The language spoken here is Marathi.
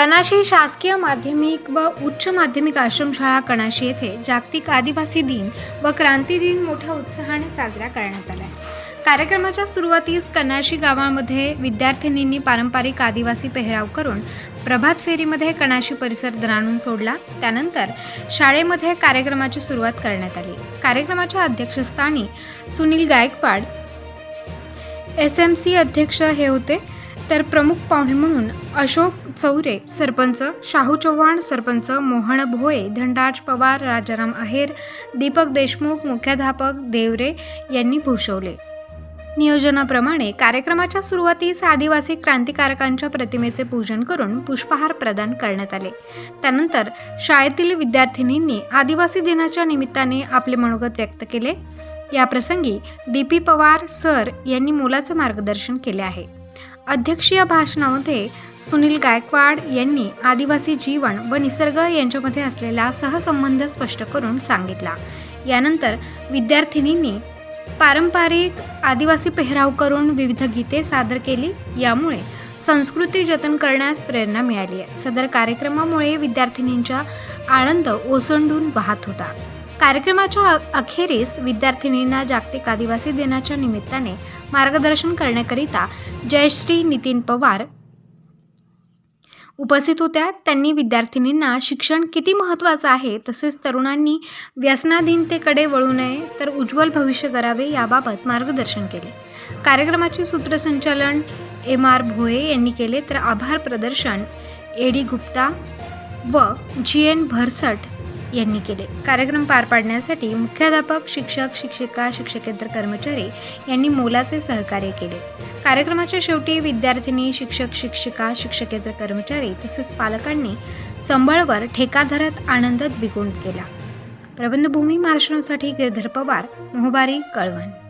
कनाशी शासकीय माध्यमिक व उच्च माध्यमिक आश्रमशाळा कणाशी येथे जागतिक आदिवासी दिन व क्रांती दिन मोठ्या उत्साहाने साजरा करण्यात आला कार्यक्रमाच्या सुरुवातीस कनाशी गावामध्ये विद्यार्थिनींनी पारंपरिक आदिवासी पेहराव करून प्रभात फेरीमध्ये कणाशी परिसर दणाणून सोडला. त्यानंतर शाळेमध्ये कार्यक्रमाची सुरुवात करण्यात आली. कार्यक्रमाच्या अध्यक्षस्थानी Sunil Gaikwad S M C अध्यक्ष हे होते. तर प्रमुख पाहुणे म्हणून अशोक चौरे सरपंच शाहू चव्हाण सरपंच मोहन भोये धनराज पवार राजाराम आहेर दीपक देशमुख मुख्याध्यापक देवरे यांनी भूषवले. नियोजनाप्रमाणे कार्यक्रमाच्या सुरुवातीस आदिवासी क्रांतिकारकांच्या प्रतिमेचे पूजन करून पुष्पहार प्रदान करण्यात आले. त्यानंतर शाळेतील विद्यार्थिनींनी आदिवासी दिनाच्या निमित्ताने आपले मनोगत व्यक्त केले. याप्रसंगी डी पी पवार सर यांनी मोलाचं मार्गदर्शन केले आहे. अध्यक्षीय भाषणामध्ये सुनील गायकवाड यांनी आदिवासी जीवन व निसर्ग यांच्यामध्ये असलेला सहसंबंध स्पष्ट करून सांगितला. यानंतर विद्यार्थिनींनी पारंपरिक आदिवासी पेहराव करून विविध गीते सादर केली. यामुळे संस्कृती जतन करण्यास प्रेरणा मिळाली आहे. सदर कार्यक्रमामुळे विद्यार्थिनींचा आनंद ओसंडून वाहत होता. कार्यक्रमाच्या अखेरीस विद्यार्थिनींना जागतिक आदिवासी दिनाच्या निमित्ताने मार्गदर्शन करण्याकरिता जयश्री नितीन पवार उपस्थित होत्या. त्यांनी विद्यार्थिनींना शिक्षण किती महत्त्वाचं आहे तसेच तरुणांनी व्यसनाधीनतेकडे वळू नये तर उज्ज्वल भविष्य करावे याबाबत मार्गदर्शन केले. कार्यक्रमाचे सूत्रसंचालन एम आर भोये यांनी केले. तर आभार प्रदर्शन ए डी गुप्ता व जी एन भरसट यांनी केले. कार्यक्रम पार पाडण्यासाठी मुख्याध्यापक शिक्षक शिक्षिका शिक्षकेतर कर्मचारी यांनी मोलाचे सहकार्य केले. कार्यक्रमाच्या शेवटी विद्यार्थिनी शिक्षक शिक्षिका शिक्षकेतर कर्मचारी तसेच पालकांनी संबळवर ठेका धरत आनंद द्विगुणित केला. प्रबंधभूमी महाराष्ट्रासाठी गिरधर पवार मोहबारी कळवण.